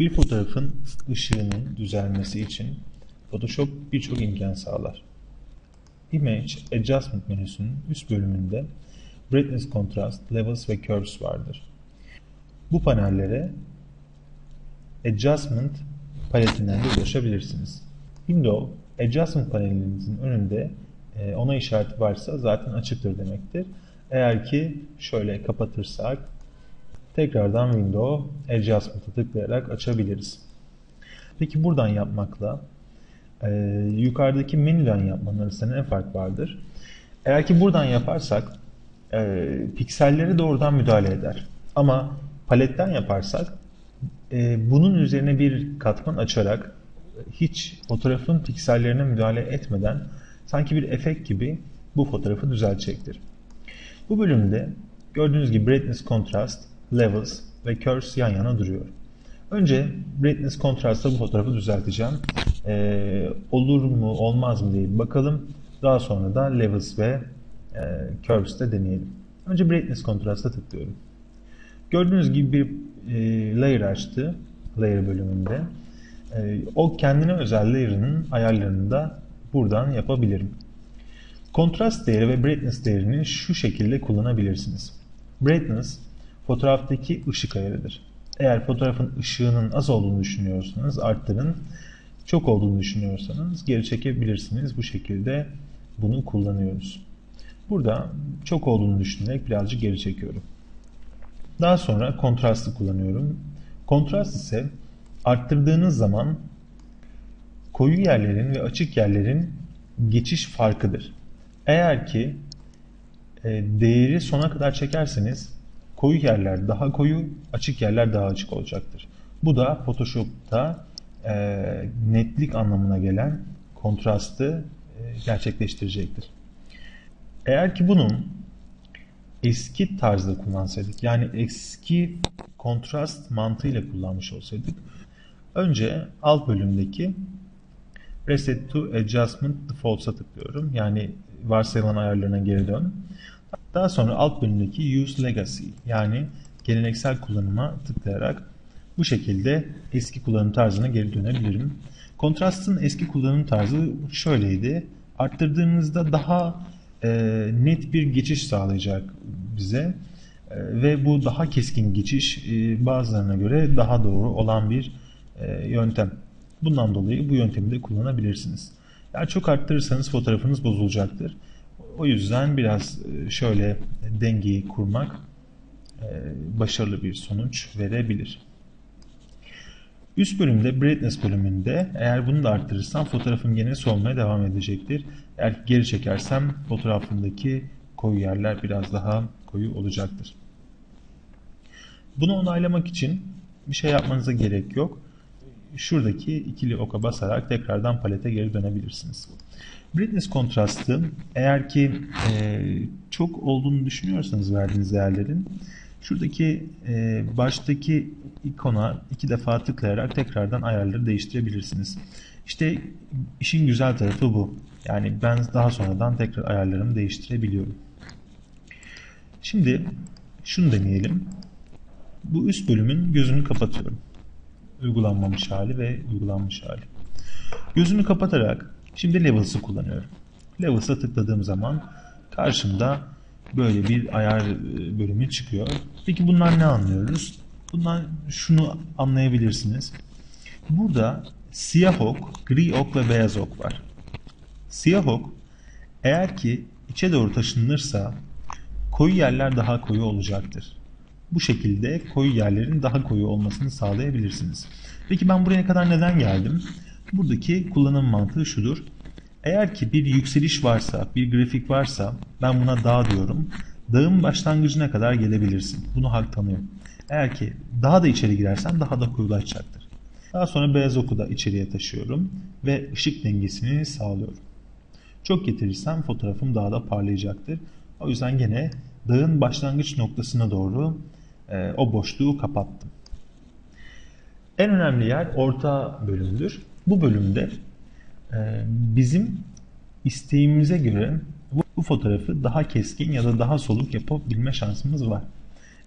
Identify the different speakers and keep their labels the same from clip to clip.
Speaker 1: Bir fotoğrafın ışığının düzelmesi için Photoshop birçok imkan sağlar. Image Adjustment menüsünün üst bölümünde Brightness, Contrast, Levels ve Curves vardır. Bu panellere Adjustment paletinden de ulaşabilirsiniz. Window Adjustment panelinizin önünde e, ona işareti varsa zaten açıktır demektir. Eğer ki şöyle kapatırsak tekrardan Window Adjustment'a tıklayarak açabiliriz. Peki buradan yapmakla e, yukarıdaki menüden yapmanın arasında ne fark vardır? Eğer ki buradan yaparsak e, piksellere doğrudan müdahale eder. Ama paletten yaparsak e, bunun üzerine bir katman açarak hiç fotoğrafın piksellerine müdahale etmeden sanki bir efekt gibi bu fotoğrafı düzeltecektir. Bu bölümde gördüğünüz gibi Brightness, Contrast, Levels ve Curves yan yana duruyor. Önce Brightness, Contrast'ta bu fotoğrafı düzelteceğim. Ee, olur mu olmaz mı diye bakalım. Daha sonra da Levels ve e, Curves'te deneyelim. Önce Brightness, Contrast'a tıklıyorum. Gördüğünüz gibi bir e, layer açtı. Layer bölümünde. E, o kendine özel layer'ının ayarlarını da buradan yapabilirim. Kontrast değeri ve brightness değerini şu şekilde kullanabilirsiniz. Brightness fotoğraftaki ışık ayarıdır. Eğer fotoğrafın ışığının az olduğunu düşünüyorsanız arttırın. Çok olduğunu düşünüyorsanız geri çekebilirsiniz. Bu şekilde bunu kullanıyoruz. Burada çok olduğunu düşünerek birazcık geri çekiyorum. Daha sonra kontrastı kullanıyorum. Kontrast ise arttırdığınız zaman koyu yerlerin ve açık yerlerin geçiş farkıdır. Eğer ki e, değeri sona kadar çekerseniz koyu yerler daha koyu, açık yerler daha açık olacaktır. Bu da Photoshop'ta e, netlik anlamına gelen kontrastı e, gerçekleştirecektir. Eğer ki bunun eski tarzda kullansaydık, yani eski kontrast mantığıyla kullanmış olsaydık, önce alt bölümdeki Reset to Adjustment Defaults'a tıklıyorum. Yani varsayılan ayarlarına geri dön. Daha sonra alt bölümdeki Use Legacy yani geleneksel kullanıma tıklayarak bu şekilde eski kullanım tarzına geri dönebilirim. Kontrastın eski kullanım tarzı şöyleydi. Arttırdığınızda daha e, net bir geçiş sağlayacak bize e, ve bu daha keskin geçiş e, bazılarına göre daha doğru olan bir e, yöntem. Bundan dolayı bu yöntemi de kullanabilirsiniz. Eğer çok arttırırsanız fotoğrafınız bozulacaktır. O yüzden biraz e, şöyle dengeyi kurmak e, başarılı bir sonuç verebilir. Üst bölümde brightness bölümünde eğer bunu da arttırırsam fotoğrafım gene solmaya devam edecektir. Eğer geri çekersem fotoğrafımdaki koyu yerler biraz daha koyu olacaktır. Bunu onaylamak için bir şey yapmanıza gerek yok şuradaki ikili oka basarak tekrardan palete geri dönebilirsiniz. Brightness kontrastı eğer ki e, çok olduğunu düşünüyorsanız verdiğiniz değerlerin şuradaki e, baştaki ikona iki defa tıklayarak tekrardan ayarları değiştirebilirsiniz. İşte işin güzel tarafı bu. Yani ben daha sonradan tekrar ayarlarımı değiştirebiliyorum. Şimdi şunu deneyelim. Bu üst bölümün gözünü kapatıyorum uygulanmamış hali ve uygulanmış hali. Gözümü kapatarak şimdi Levels'ı kullanıyorum. Levels'a tıkladığım zaman karşımda böyle bir ayar e, bölümü çıkıyor. Peki bunlar ne anlıyoruz? Bundan şunu anlayabilirsiniz. Burada siyah ok, gri ok ve beyaz ok var. Siyah ok eğer ki içe doğru taşınırsa koyu yerler daha koyu olacaktır. Bu şekilde koyu yerlerin daha koyu olmasını sağlayabilirsiniz. Peki ben buraya kadar neden geldim? Buradaki kullanım mantığı şudur. Eğer ki bir yükseliş varsa, bir grafik varsa ben buna dağ diyorum. Dağın başlangıcına kadar gelebilirsin. Bunu hak tanıyor. Eğer ki daha da içeri girersen daha da koyulaşacaktır. Daha sonra beyaz oku da içeriye taşıyorum ve ışık dengesini sağlıyorum. Çok getirirsem fotoğrafım daha da parlayacaktır. O yüzden gene dağın başlangıç noktasına doğru e, o boşluğu kapattım. En önemli yer orta bölümdür. Bu bölümde e, bizim isteğimize göre bu, bu fotoğrafı daha keskin ya da daha soluk yapabilme şansımız var.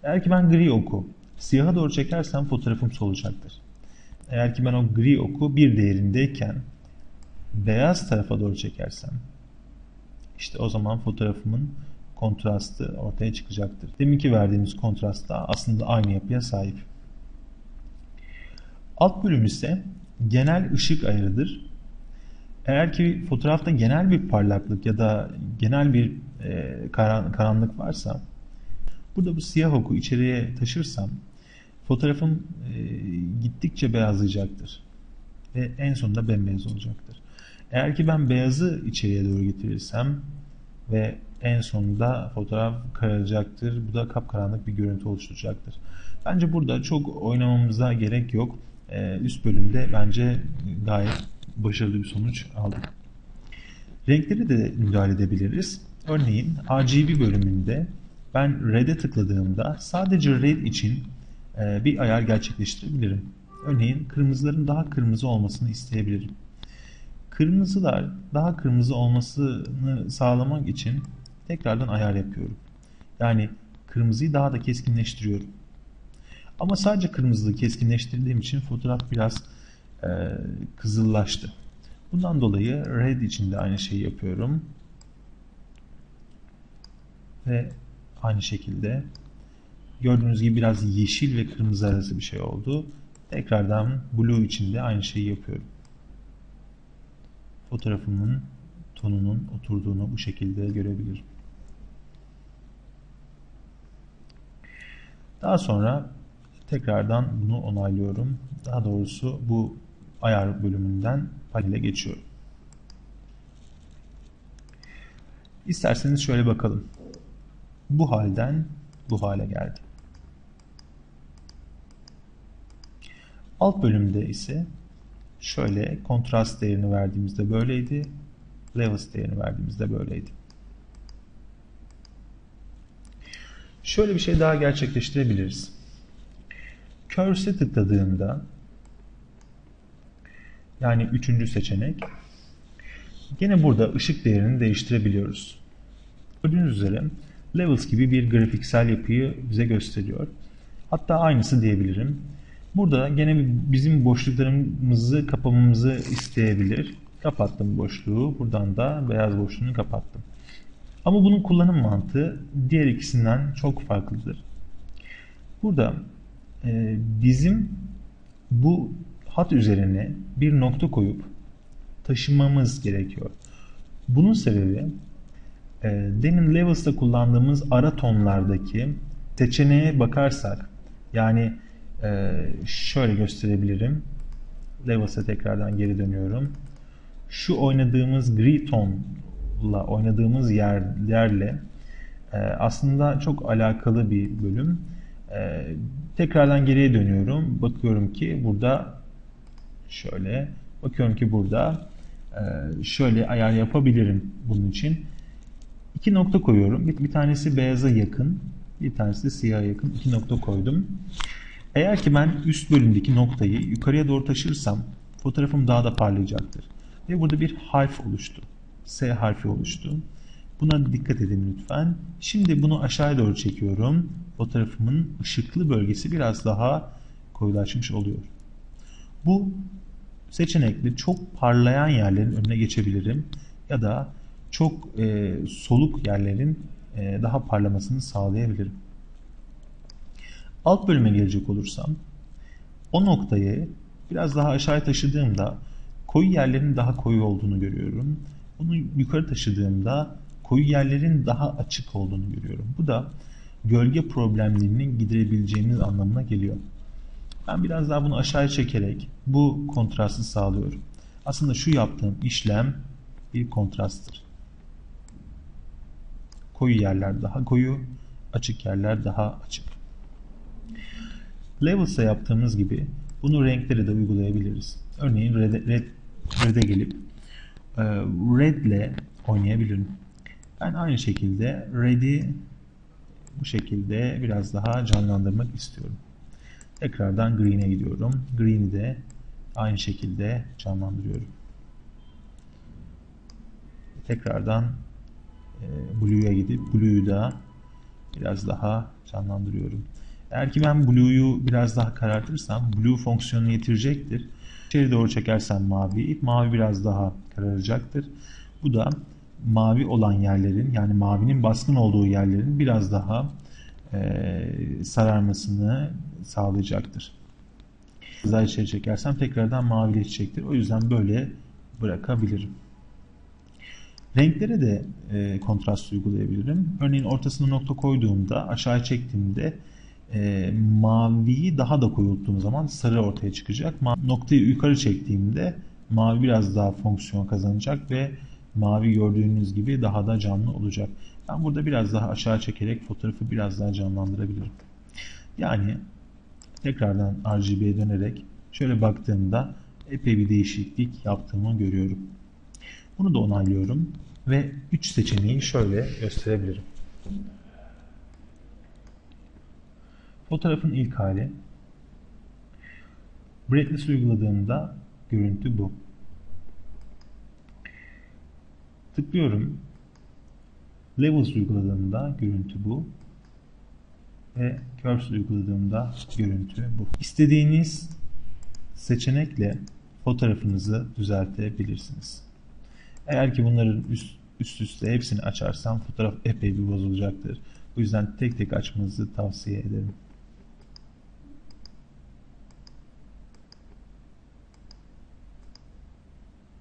Speaker 1: Eğer ki ben gri oku siyaha doğru çekersem fotoğrafım solacaktır. eğer ki ben o gri oku bir değerindeyken beyaz tarafa doğru çekersem işte o zaman fotoğrafımın kontrastı ortaya çıkacaktır. Deminki verdiğimiz kontrast da aslında aynı yapıya sahip. Alt bölüm ise genel ışık ayarıdır. Eğer ki fotoğrafta genel bir parlaklık ya da genel bir e, karanlık varsa burada bu siyah oku içeriye taşırsam fotoğrafım e, gittikçe beyazlayacaktır. Ve en sonunda bembeyaz olacaktır. Eğer ki ben beyazı içeriye doğru getirirsem ve en sonunda fotoğraf kararacaktır. Bu da kapkaranlık bir görüntü oluşturacaktır. Bence burada çok oynamamıza gerek yok. Ee, üst bölümde bence gayet başarılı bir sonuç aldık. Renkleri de müdahale edebiliriz. Örneğin RGB bölümünde ben Red'e tıkladığımda sadece Red için e, bir ayar gerçekleştirebilirim. Örneğin kırmızıların daha kırmızı olmasını isteyebilirim. Kırmızılar daha kırmızı olmasını sağlamak için tekrardan ayar yapıyorum. Yani kırmızıyı daha da keskinleştiriyorum. Ama sadece kırmızılığı keskinleştirdiğim için fotoğraf biraz e, kızıllaştı. Bundan dolayı red için de aynı şeyi yapıyorum. Ve aynı şekilde gördüğünüz gibi biraz yeşil ve kırmızı arası bir şey oldu. Tekrardan blue için de aynı şeyi yapıyorum. Fotoğrafımın tonunun oturduğunu bu şekilde görebilirim. Daha sonra tekrardan bunu onaylıyorum. Daha doğrusu bu ayar bölümünden panele geçiyorum. İsterseniz şöyle bakalım. Bu halden bu hale geldi. Alt bölümde ise şöyle kontrast değerini verdiğimizde böyleydi. Levels değerini verdiğimizde böyleydi. Şöyle bir şey daha gerçekleştirebiliriz. Curse'e tıkladığımda yani üçüncü seçenek yine burada ışık değerini değiştirebiliyoruz. Gördüğünüz üzere Levels gibi bir grafiksel yapıyı bize gösteriyor. Hatta aynısı diyebilirim. Burada gene bizim boşluklarımızı kapamamızı isteyebilir. Kapattım boşluğu. Buradan da beyaz boşluğunu kapattım. Ama bunun kullanım mantığı diğer ikisinden çok farklıdır. Burada e, bizim bu hat üzerine bir nokta koyup taşımamız gerekiyor. Bunun sebebi e, demin Levels'ta kullandığımız ara tonlardaki seçeneğe bakarsak yani e, şöyle gösterebilirim. Levels'a tekrardan geri dönüyorum. Şu oynadığımız gri tonla oynadığımız yerlerle e, aslında çok alakalı bir bölüm. E, tekrardan geriye dönüyorum. Bakıyorum ki burada şöyle bakıyorum ki burada e, şöyle ayar yapabilirim bunun için. İki nokta koyuyorum. Bir, bir tanesi beyaza yakın, bir tanesi de siyaha yakın. İki nokta koydum. Eğer ki ben üst bölümdeki noktayı yukarıya doğru taşırsam fotoğrafım daha da parlayacaktır. Ve burada bir harf oluştu. S harfi oluştu. Buna dikkat edin lütfen. Şimdi bunu aşağıya doğru çekiyorum. Fotoğrafımın ışıklı bölgesi biraz daha koyulaşmış oluyor. Bu seçenekli çok parlayan yerlerin önüne geçebilirim. Ya da çok e, soluk yerlerin e, daha parlamasını sağlayabilirim. Alt bölüme gelecek olursam o noktayı biraz daha aşağıya taşıdığımda koyu yerlerin daha koyu olduğunu görüyorum. Onu yukarı taşıdığımda koyu yerlerin daha açık olduğunu görüyorum. Bu da gölge problemlerini giderebileceğimiz anlamına geliyor. Ben biraz daha bunu aşağıya çekerek bu kontrastı sağlıyorum. Aslında şu yaptığım işlem bir kontrasttır. Koyu yerler daha koyu, açık yerler daha açık. Levels'a yaptığımız gibi bunu renklere de uygulayabiliriz. Örneğin Red'e red, red gelip ile oynayabilirim. Ben aynı şekilde Red'i bu şekilde biraz daha canlandırmak istiyorum. Tekrardan Green'e gidiyorum. Green'i de aynı şekilde canlandırıyorum. Tekrardan e, Blue'ya gidip Blue'yu da biraz daha canlandırıyorum. Eğer ki ben Blue'yu biraz daha karartırsam Blue fonksiyonunu yitirecektir. İçeri doğru çekersem mavi, mavi biraz daha kararacaktır. Bu da mavi olan yerlerin yani mavinin baskın olduğu yerlerin biraz daha e, sararmasını sağlayacaktır. Daha içeri çekersem tekrardan mavileşecektir. O yüzden böyle bırakabilirim. Renklere de e, kontrast uygulayabilirim. Örneğin ortasına nokta koyduğumda, aşağı çektiğimde e, maviyi daha da koyulttuğum zaman sarı ortaya çıkacak. Ma noktayı yukarı çektiğimde mavi biraz daha fonksiyon kazanacak ve mavi gördüğünüz gibi daha da canlı olacak. Ben burada biraz daha aşağı çekerek fotoğrafı biraz daha canlandırabilirim. Yani tekrardan RGB'ye dönerek şöyle baktığımda epey bir değişiklik yaptığımı görüyorum. Bunu da onaylıyorum ve 3 seçeneği şöyle gösterebilirim. Fotoğrafın ilk hali. Brightness uyguladığımda görüntü bu. Tıklıyorum. Levels uyguladığımda görüntü bu. Ve Curves uyguladığımda görüntü bu. İstediğiniz seçenekle fotoğrafınızı düzeltebilirsiniz. Eğer ki bunların üst, üst üste hepsini açarsam fotoğraf epey bir bozulacaktır. Bu yüzden tek tek açmanızı tavsiye ederim.